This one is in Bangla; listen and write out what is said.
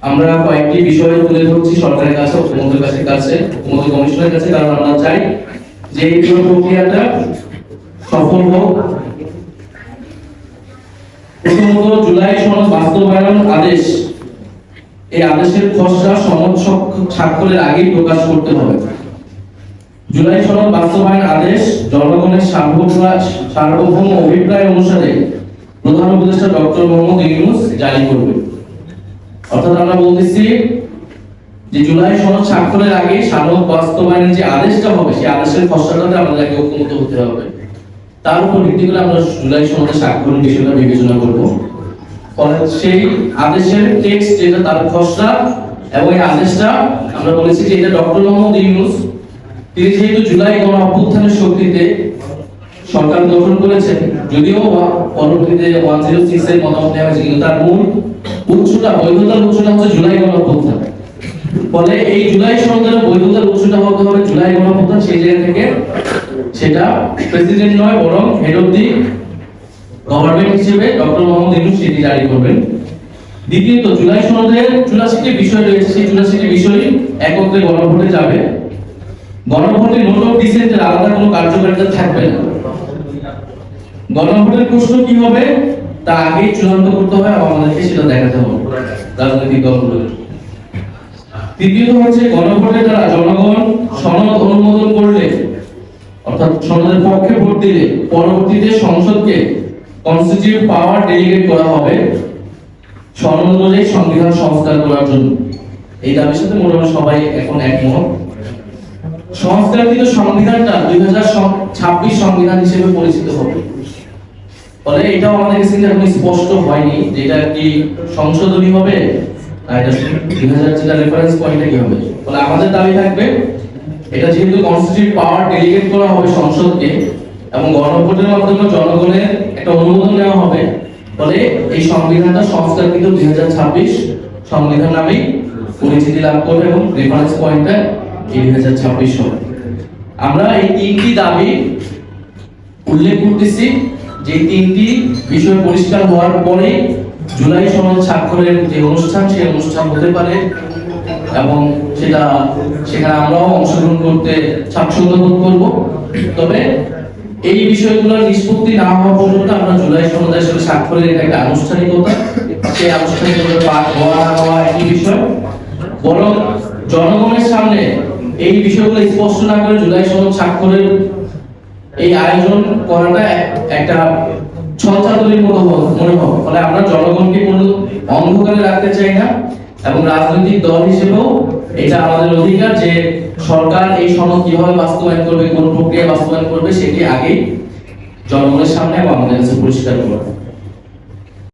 আমরা কয়েকটি বিষয় তুলে ধরছি সরকারের কাছে ঐক্যমতের কাছে কাছে ঐক্যমত কমিশনের কাছে, কারণ আমরা চাই যে এই পুরো প্রক্রিয়াটা সফল হোক। প্রথমত, জুলাই সনদ বাস্তবায়ন আদেশ। এই আদেশের খসড়া সনদ স্বাক্ষ- স্বাক্ষরের আগেই প্রকাশ করতে হবে। জুলাই সনদ বাস্তবায়ন আদেশ জনগণের সার্বভৌম অভিপ্রায় অনুসারে প্রধান উপদেষ্টা ডক্টর মোহাম্মদ ইউনুস জারি করবে অর্থাৎ আমরা বলতেছি যে জুলাই সনদ স্বাক্ষরের আগে সনদ বাস্তবায়নের যে আদেশটা হবে, সেই আদেশের খসড়াটাতে আমাদের আগে ঐক্যমত হতে হবে। তার উপর ভিত্তি করে আমরা জুলাই সনদে স্বাক্ষরের বিষয়টা বিবেচনা করব। ফলে সেই আদেশের টেক্সট যেটা তার খসড়া এবং এই আদেশটা, আমরা বলেছি যে এটা ডক্টর মোহাম্মদ ইউনুস, তিনি যেহেতু জুলাই গণ অভ্যুত্থানের শক্তিতে সরকার গঠন করেছেন, যদিও পরবর্তীতে ওয়ান জিরো সিক্স এর মতামত নেওয়া হয়েছে, কিন্তু তার মূল উৎসটা বৈধতার উৎসটা হচ্ছে জুলাই গণ অভ্যুত্থান ফলে এই জুলাই সনদের বৈধতার উৎসটা হতে হবে জুলাই গণ সেই জায়গা থেকে সেটা প্রেসিডেন্ট নয়, বরং হেড অফ দি গভর্নমেন্ট হিসেবে ডক্টর মোহাম্মদ ইউনূস সেটি জারি করবেন। দ্বিতীয়ত, জুলাই সনদের চুরাশিটি বিষয় রয়েছে, সেই চুরাশিটি বিষয় একত্রে গণভোটে যাবে। গণভোটে নোট অফ ডিসেন্টের আলাদা কোনো কার্যকারিতা থাকবে না। গণভোটের প্রশ্ন কি হবে? তা আগেই চূড়ান্ত করতে হবে আমাদেরকে সেটা দেখাতে হবে। রাজনৈতিক দলগুলোর তৃতীয়ত হচ্ছে গণভোটের দ্বারা জনগণ, সনদ অনুমোদন করলে, অর্থাৎ সনদের পক্ষে ভোট দিলে, পরবর্তীতে সংসদকে কনস্টিটিউট পাওয়ার ডেলিগেট করা হবে সনদ অনুযায়ী সংবিধান সংস্কার করার জন্য। এই দাবির সাথে মোটামুটি সবাই এখন একমত। সংস্কারকৃত সংবিধানটা দুই হাজার ছাব্বিশ সংবিধান হিসেবে পরিচিত হবে। ফলে এটাও আমাদের কাছে কিন্তু এখন স্পষ্ট হয়নি যে এটা কি সংশোধনী হবে? না, এটা দুই হাজার যেটা রেফারেন্স পয়েন্টটা কি হবে? ফলে আমাদের দাবি থাকবে, এটা যেহেতু কনস্টিটিউট পাওয়ার ডেলিগেট করা হবে সংসদকে এবং গণভোটের মাধ্যমে জনগণের একটা অনুমোদন নেওয়া হবে, ফলে এই সংবিধানটা সংস্কারকৃত দুই হাজার ছাব্বিশ সংবিধান নামেই পরিচিতি লাভ করবে এবং রেফারেন্স পয়েন্টটা দুই হাজার ছাব্বিশ হবে। আমরা এই তিনটি দাবি উল্লেখ করতেছি। যে তিনটি বিষয় পরিষ্কার হওয়ার পরে জুলাই সনদ স্বাক্ষরের যে অনুষ্ঠান, সেই অনুষ্ঠান হতে পারে এবং সেটা, সেখানে আমরাও অংশগ্রহণ করতে স্বাচ্ছন্দ্য বোধ করব। তবে এই বিষয়গুলোর নিষ্পত্তি না হওয়া পর্যন্ত আমরা জুলাই সনদ আসলে স্বাক্ষরের এটা একটা আনুষ্ঠানিকতা, সেই আনুষ্ঠানিকতা পাঠ হওয়া না হওয়া একই বিষয়। বরং জনগণের সামনে এই বিষয়গুলো স্পষ্ট না করে জুলাই সনদ স্বাক্ষরের এই আয়োজন করাটা একটা ছলচাতুরির মতো মনে হবে। ফলে আমরা জনগণকে কোনো অন্ধকারে রাখতে চাই না এবং রাজনৈতিক দল হিসেবেও এটা আমাদের অধিকার যে সরকার এই সনদ কীভাবে বাস্তবায়ন করবে, কোন প্রক্রিয়া বাস্তবায়ন করবে, সেটি আগে জনগণের সামনে আমাদের কাছে পরিষ্কার করা